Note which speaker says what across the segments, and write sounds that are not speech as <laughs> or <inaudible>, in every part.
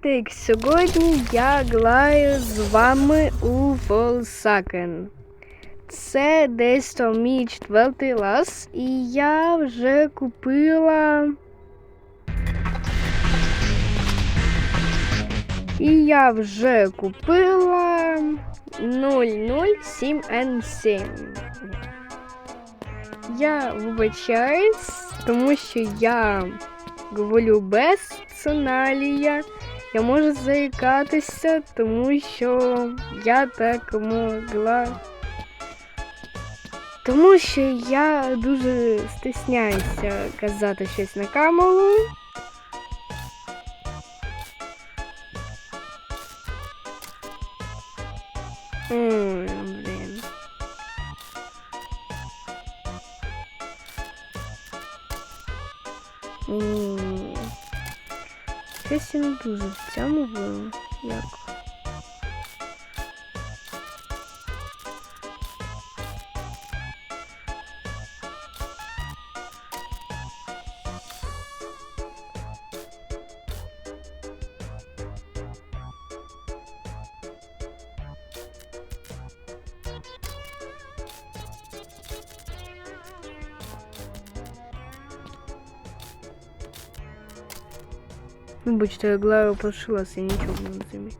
Speaker 1: Так, сьогодні я граю з вами у Volsaken. Це десь там мій четвертий раз, і я вже купила. І я вже купила 007N7. Я вибачаюсь, тому що я говорю без сценалія. Я можу заїкатися, тому що я так могла. Тому що я дуже стисняюся казати щось на камеру. Дуже в цьому було. Як? Вибачте, я Глаю прошилася, я нічого не розумію.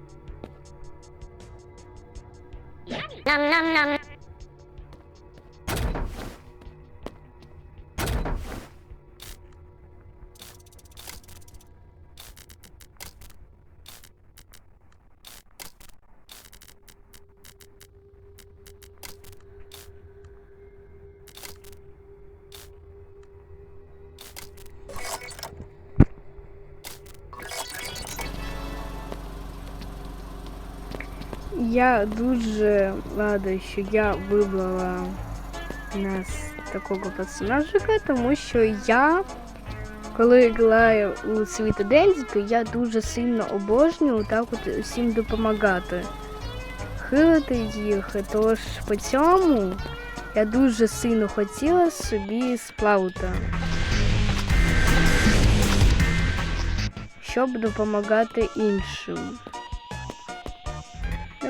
Speaker 1: Я дуже рада, що я вибрала нас такого персонажика, тому що я, коли граю у світ Дензі, то я дуже сильно обожнюю так от усім допомагати. Хилити їх. Тож по цьому я дуже сильно хотіла собі сплаута. Щоб допомагати іншим.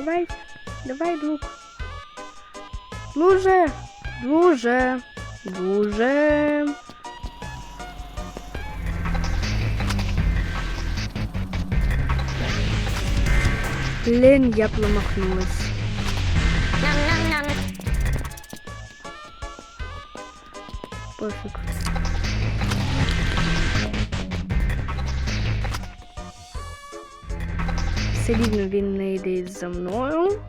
Speaker 1: Давай, давай, друг. Друже, друже, друже. Блін, я промахнулась. Пофіг. Все рівно він не йде за мною.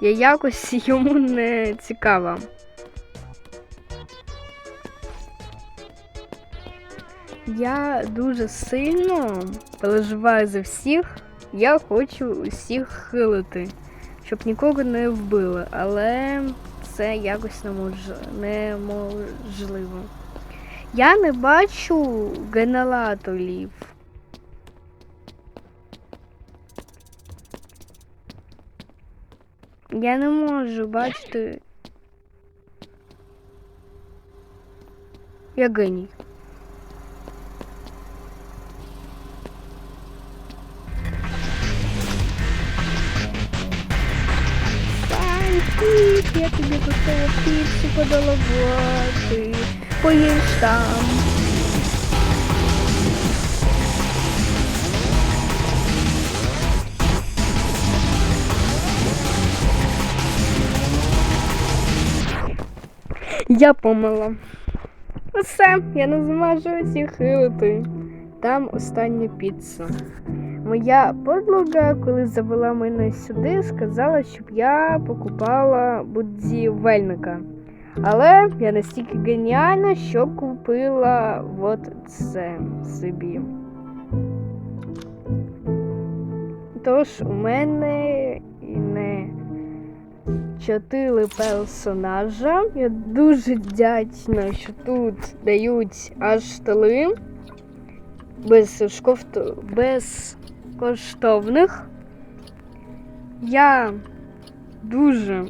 Speaker 1: Я якось <laughs> йому не цікава. Я дуже сильно переживаю за всіх. Я хочу усіх хилити, щоб нікого не вбили, але це якось немож- неможливо. Я не бачу генераторів. Я не можу бачити. Я геній. Панчик, я тобі готова піцу подолувати. Поїж там. Я помила. Усе, я не зможу всіх хилити. Там остання піца. Моя подруга, коли завела мене сюди, сказала, щоб я покупала будівельника. Але я настільки геніальна, що купила от це собі. Тож у мене і не чотири персонажа. Я дуже вдячна, що тут дають аж столи без шкофту, безкоштовних. Я дуже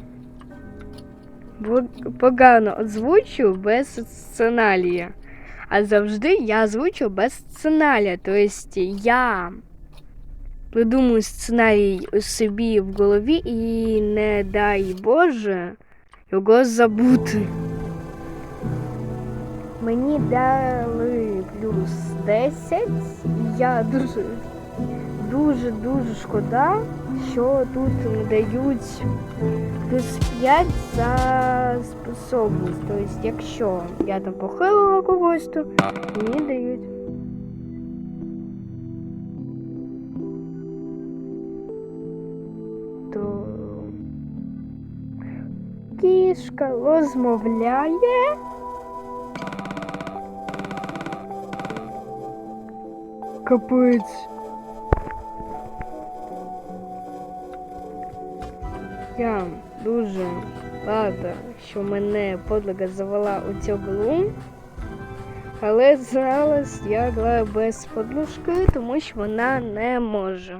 Speaker 1: погано озвучу без сценалія. А завжди я озвучу без сценалія. Тобто я видумую сценарій собі в голові і не дай Боже його забути. Мені дали плюс 10, і я дуже, дуже, дуже шкода, що тут не дають плюс 5 за способність. Тобто, якщо я там похилила когось, то мені дають. Кішка розмовляє. Капець. Я дуже рада, що мене подруга завела у цю гру. Але зараз я граю без подружки, тому що вона не може.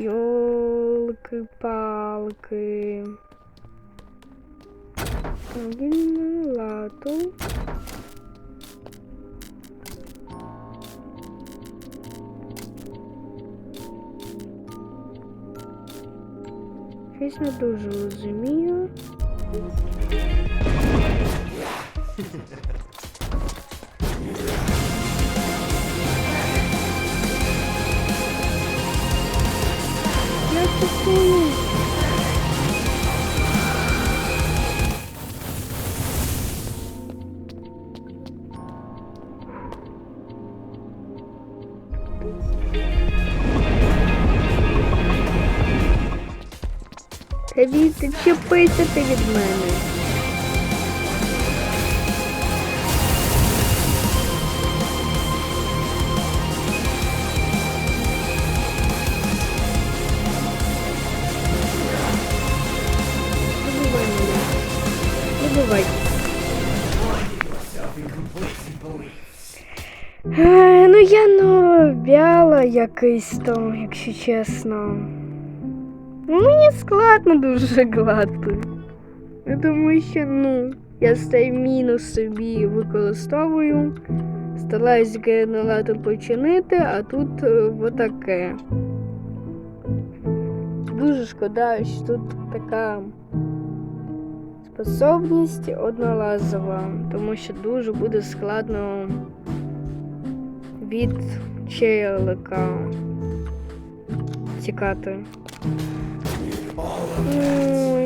Speaker 1: Йолки-палки. Лату. Щось не дуже розумію. <laughs> Та від чепися ти від мене. Не бувай. Е, Ну я ну вяла якийсь то, якщо чесно. Мені складно дуже гладко. Думаю, що ну, я цей мінус собі використовую. Стараюсь генератор починити, а тут е, отаке. Дуже шкода, що тут така способність одноразова, тому що дуже буде складно від челика тікати. Ой,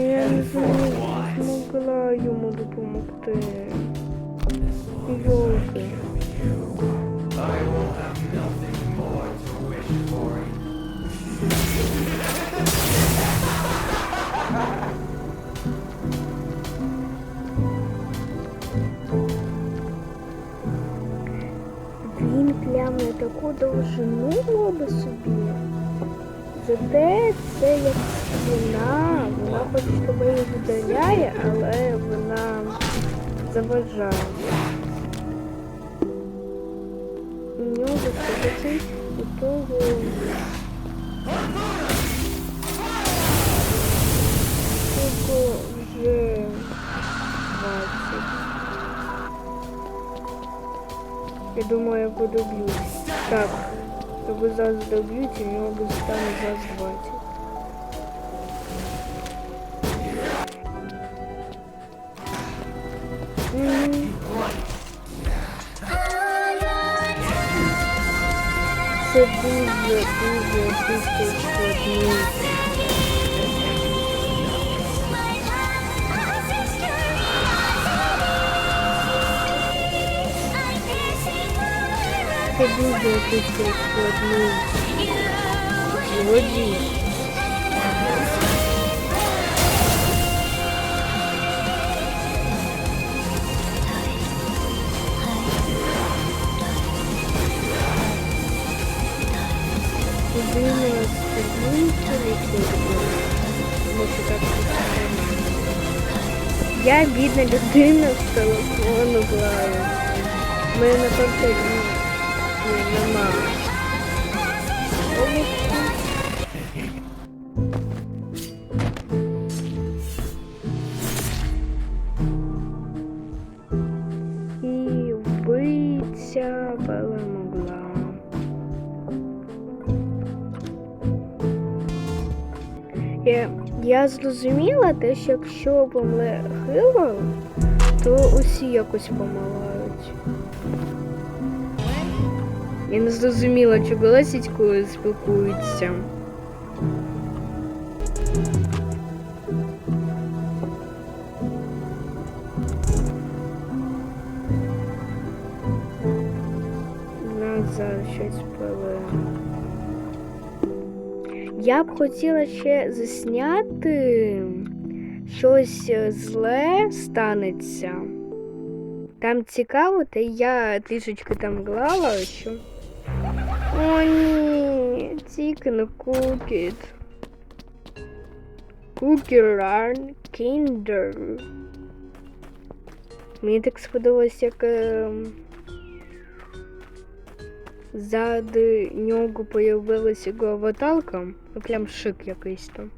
Speaker 1: я не змогла йому допомогти. Йолки. Він прям на таку довжину робить собі. Зате це як стіна, вона хоч тебе і видаляє, але вона заважає. У нього це у того. Того вже 20. Я думаю, я буду б'ють. Так. Тобі зараз доб'ють, і в нього буде стане зараз 20. Мгм. Це дуже, дуже дуже складний. Це дуже дуже складний. Лікує. Тому що так. Я бідна людина з телефону. У мене на нема. І вбиться баламогла. Я, я зрозуміла те, що якщо помле хило, то усі якось помилали. Я не зрозуміла, чого Лесічкою спілкуються. Назад щось пливе. Я б хотіла ще засняти щось е, зле станеться. Там цікаво, та я трішечки там глава, що. О, ні, кукіт. Кукі Ран Мені так сподобалось, як е, ззади нього появилася його аватарка. Ну прям шик якийсь там.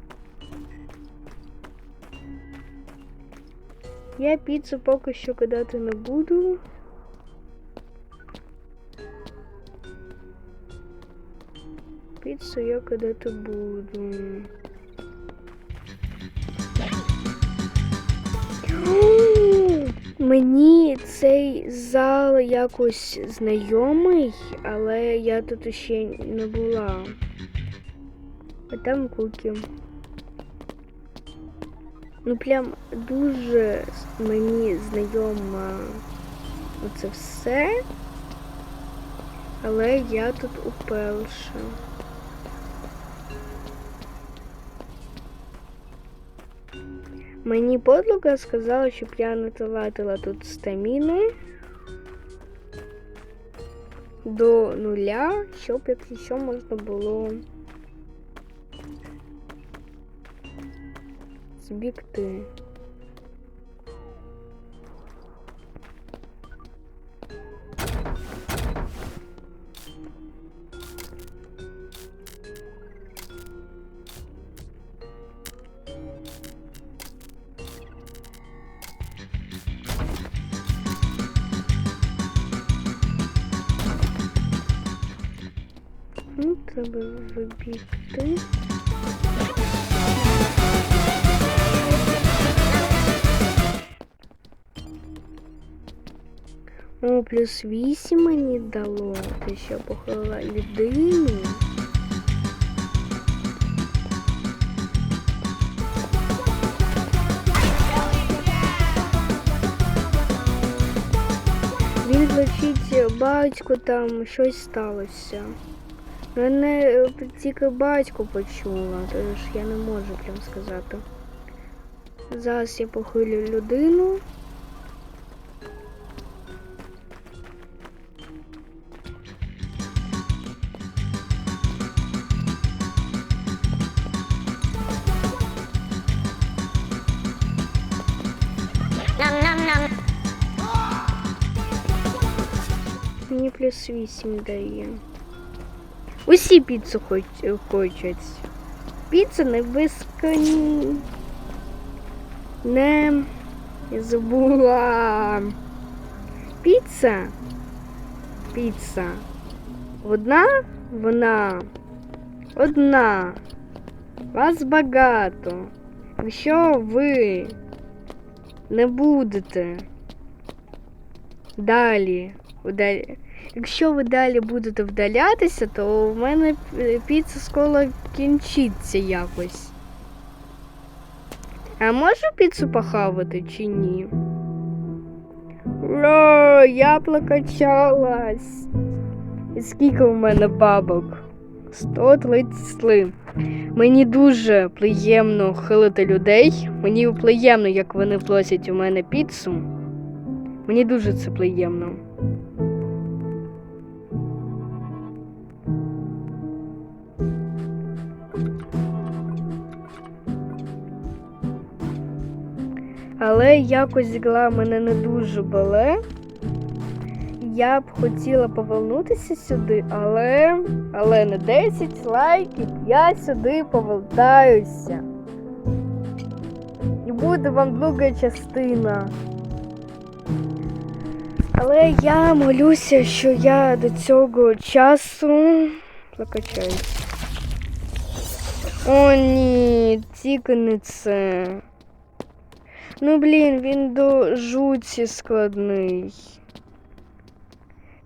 Speaker 1: Я піцу поки що кидати не буду. Піцу я кидати буду. Мені цей зал якось знайомий, але я тут ще не була. А там куки. Ну прям дуже мені знайомо оце все. Але я тут уперше. Мені подруга сказала, щоб я не тратила тут стаміну до нуля, щоб якщо можна було збігти. Треба вибігти. О, плюс 8 мені дало, те, що похилила людину. Він звучить батько там щось сталося. Мене е, тільки батько почула, тож я не можу прям сказати. Зараз я похилю людину. Мені плюс 8 дає. Усі піцу хоч, хочуть. Піца не безконі. Не забула. Піца. Піца. Одна, вона. Одна. Вас багато. Якщо ви не будете далі, удалі... якщо ви далі будете вдалятися, то в мене піца скоро кінчиться якось. А можу піцу похавати чи ні? Ро, я прокачалась. І скільки в мене бабок? 133. Мені дуже приємно хилити людей. Мені приємно, як вони просять у мене піцу. Мені дуже це приємно. Але якось гра мене не дуже бале. Я б хотіла повернутися сюди, але але не 10 лайків, я сюди повертаюся. І буде вам друга частина. Але я молюся, що я до цього часу прокачаюсь. О, ні, тільки не це. Ну, блін, він до жуті складний.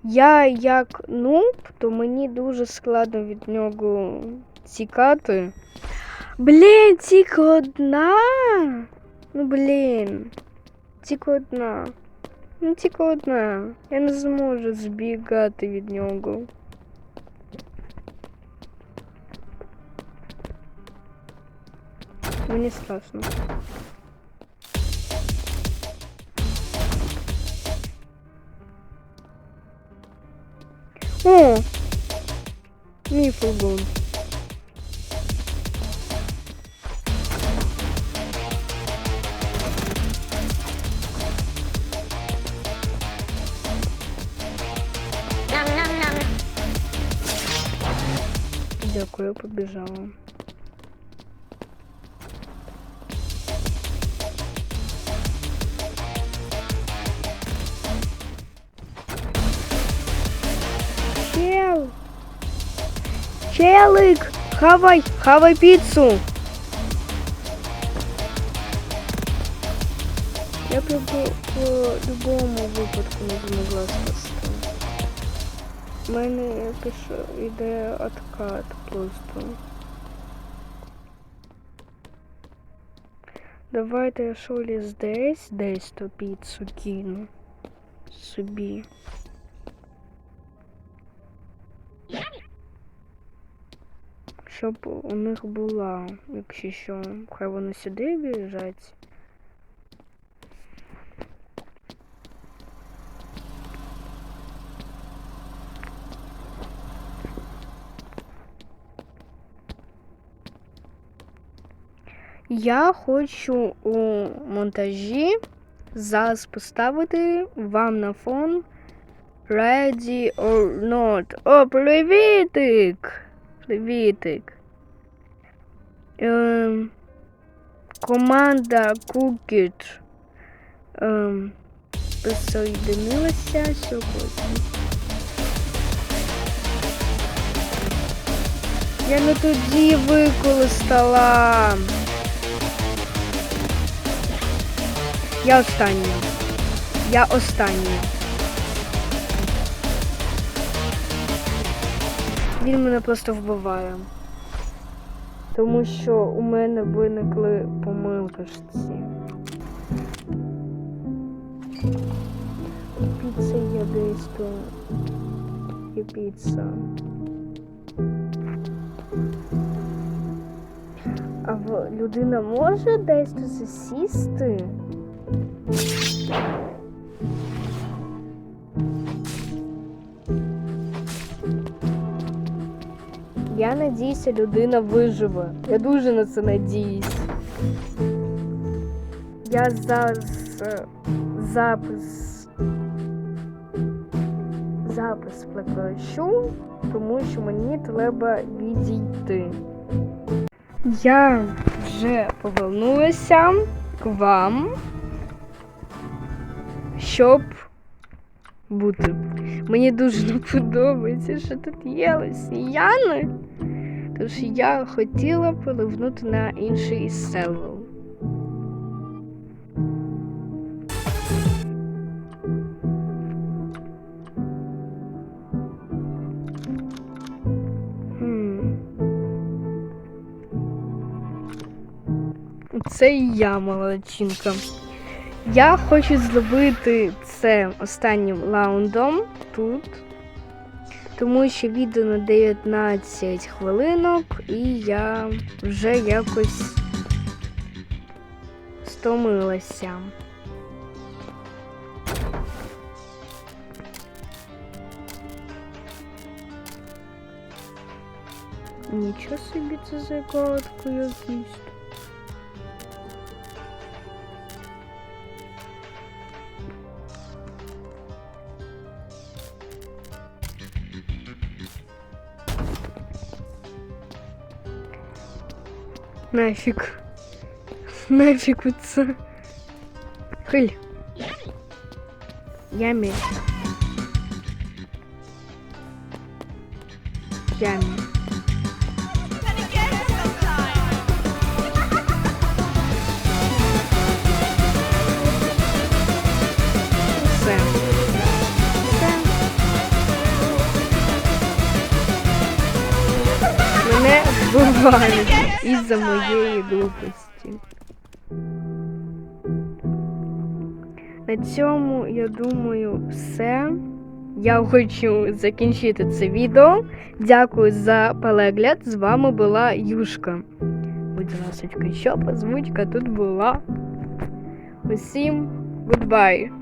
Speaker 1: Я як нуб, то мені дуже складно від нього тікати. Блін, тільки одна. Ну, блін. Тільки одна. Ну, тільки одна. Я не зможу збігати від нього. Мені страшно. О! Мій фургон. Дякую, побіжала. Челик! Хавай! Хавай піцу! Я б в будь-якому випадку не змогла спасти. У мене якось іде откат просто. Давайте я шолі десь, десь ту піцу кину собі. Щоб у них була, якщо що, хай вони сюди біжать. Я хочу у монтажі зараз поставити вам на фон Ready or not. О, привітик! Привітик. Ем, команда Cookit ем, присоединилася сьогодні. Я не тоді використала. Я остання. Я остання. Він мене просто вбиває. Тому що у мене виникли помилки ж ці. Піца є десь то. Піца. А людина може десь тут засісти? Я надіюся, людина виживе. Я дуже на це надіюсь. Я е, запис. Запис прекращу, тому що мені треба відійти. Я вже повернулася к вам, щоб бути. Мені дуже не <laughs> подобається, що тут є росіяни. Тож я хотіла перевернути на інший сервер. Це і я молодчинка. Я хочу зробити це останнім раундом тут. Тому що відео на 19 хвилинок і я вже якось стомилася. Нічого собі це за загадку якісь. Нафиг. Нафиг вот
Speaker 2: Хыль. Ями. Ями. Мене
Speaker 1: вбивають із-за моєї глупості. На цьому, я думаю, все. Я хочу закінчити це відео. Дякую за перегляд. З вами була Юшка. Будь ласка, щоб озвучка тут була. Усім goodbye.